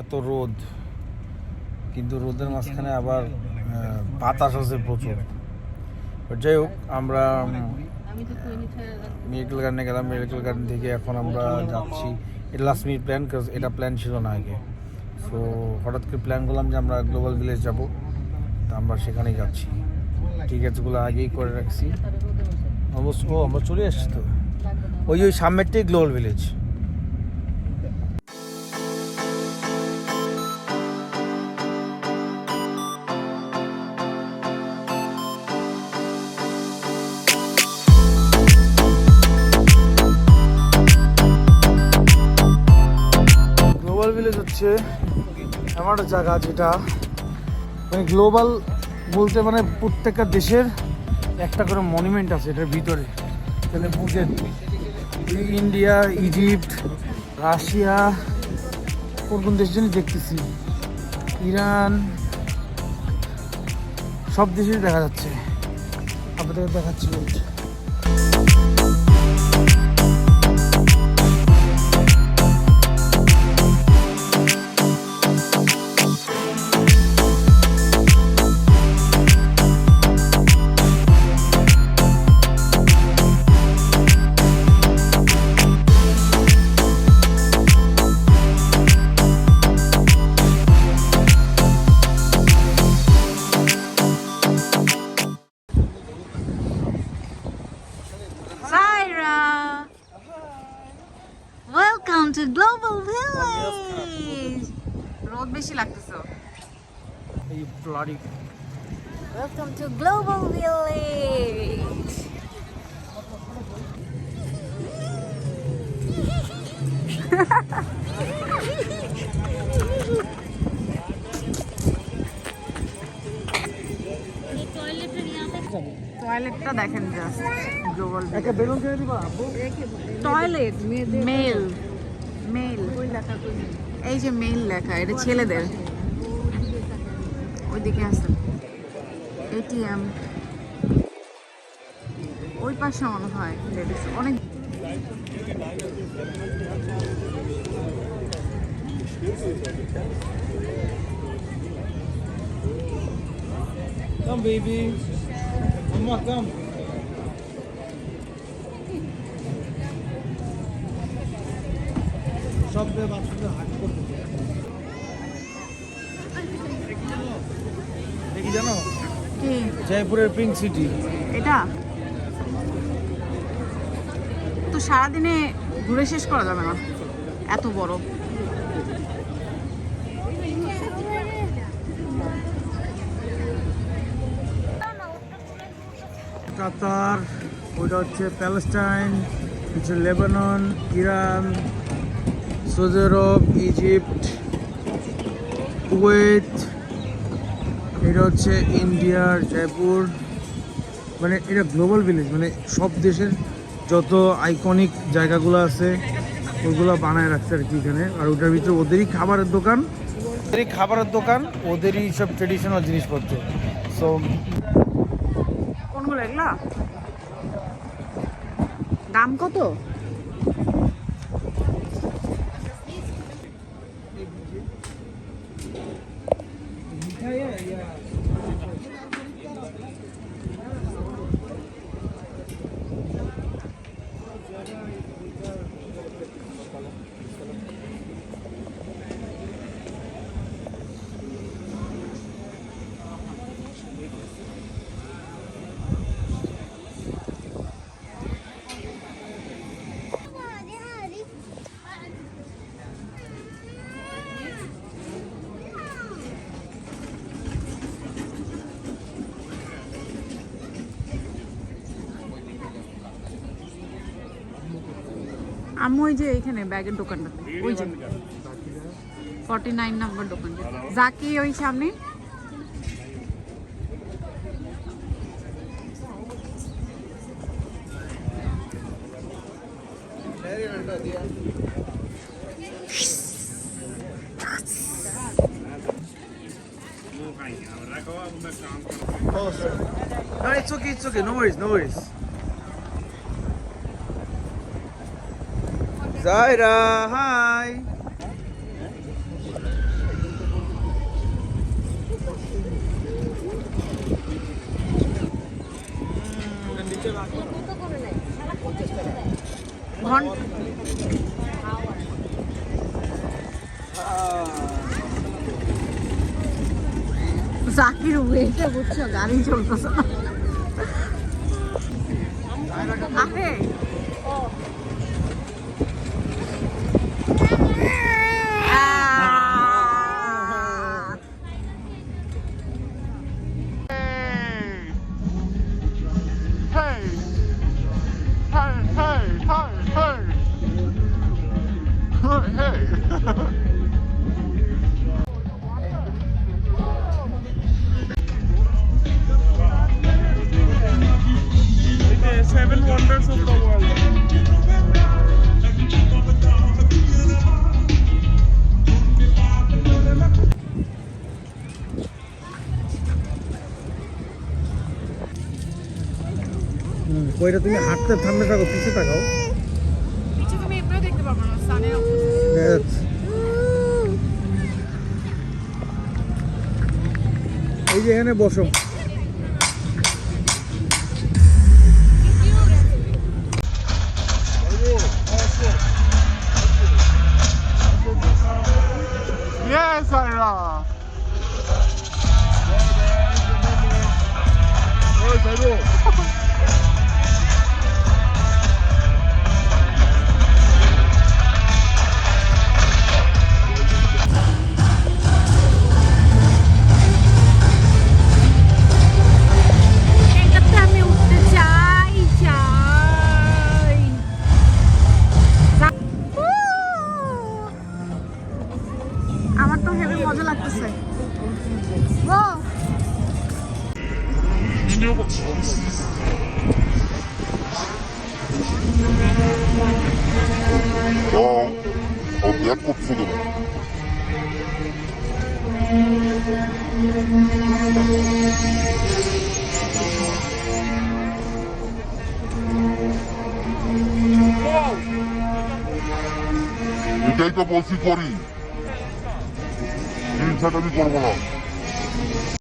এত রোদ কিন্তু রোদের মাঝখানে আবার বাতাস আছে প্রচুর। যাই হোক আমরা মেডিকেল গার্ডেনে গেলাম। মেডিকেল গার্ডেন থেকে এখন আমরা যাচ্ছি। এটা লাস্ট মিনিট প্ল্যান এটা প্ল্যান ছিল না আগে। সো হঠাৎ করে প্ল্যান করলাম যে আমরা গ্লোবাল ভিলেজ যাব। তা আমরা সেখানেই যাচ্ছি। ঠিক আছে টিকিটসগুলো আগেই করে রাখছি। অবশ্য ও আমরা চলে আসছি তো। ওই ওই সামনেরটাই গ্লোবাল ভিলেজ ভিলেজ হচ্ছে এমন একটা জায়গা যেটা মানে গ্লোবাল বলতে মানে প্রত্যেকটা দেশের একটা করে মনুমেন্ট আছে এটার ভিতরে। তাহলে বুঝেন ইন্ডিয়া ইজিপ্ট রাশিয়া কোন কোন দেশ জন্য দেখতেছি। ইরান, সব দেশেই দেখা যাচ্ছে। আপনাদের দেখাচ্ছি। বলছি Zaira! Welcome to Global Village! রোদ বেশি লাগতেছে এই bloody Welcome to Global Village! ha! টয়লেটটা দেখেন জাস্ট গ্লোবাল একটা বেলুন কিনে দিবা আপু টয়লেট মেল মেল এই যে মেল লেখা এটা ছেলেদের। ওইদিকে আছে এটিএম ওই পাশে মনে হয় লেডিস অনেক Come, baby. সব বাচ্চাদের হাট করতে দেখি জানো? কি? জয়পুরের পিঙ্ক সিটি এটা? তো সারাদিনে ঘুরে শেষ করা যাবে না। এত বড়। কাতার, ওইটা হচ্ছে প্যালেস্টাইন হচ্ছে লেবানন, ইরান, সৌদি আরব, ইজিপ্ট, কুয়েত, এটা হচ্ছে ইন্ডিয়ার জয়পুর। মানে এটা গ্লোবাল ভিলেজ মানে সব দেশের যত আইকনিক জায়গাগুলো আছে, ওগুলো বানায় রাখছে আর কি এখানে। আর ওটার ভিতরে ওদেরই খাবারের দোকান। ওদেরই খাবারের দোকান, ওদেরই সব ট্রেডিশনাল জিনিসপত্র। সো দাম কত? আমি ওই যে এখানে ব্যাগের দোকানটা ওই যে ফর্টি নাইন নাম্বার দোকানটা জাকি ওই সামনে Oh, sorry. No, it's okay, it's okay. No worries, no worries. Zaira hi Zakir ওয়েটা বুঝছ গাড়ি চলতেছে। না the world. ওইটা তুমি হাঁটতে থামলে থাকো পিছিয়ে থাকাও পিছে তুমি এমনিও দেখতে পারবে না সানের এই যে এখানে বসো। 哈哈。 주려고 와, 어, 내꽃 푸드네. 내가 멋있거리. 이 사람이 걸어보나.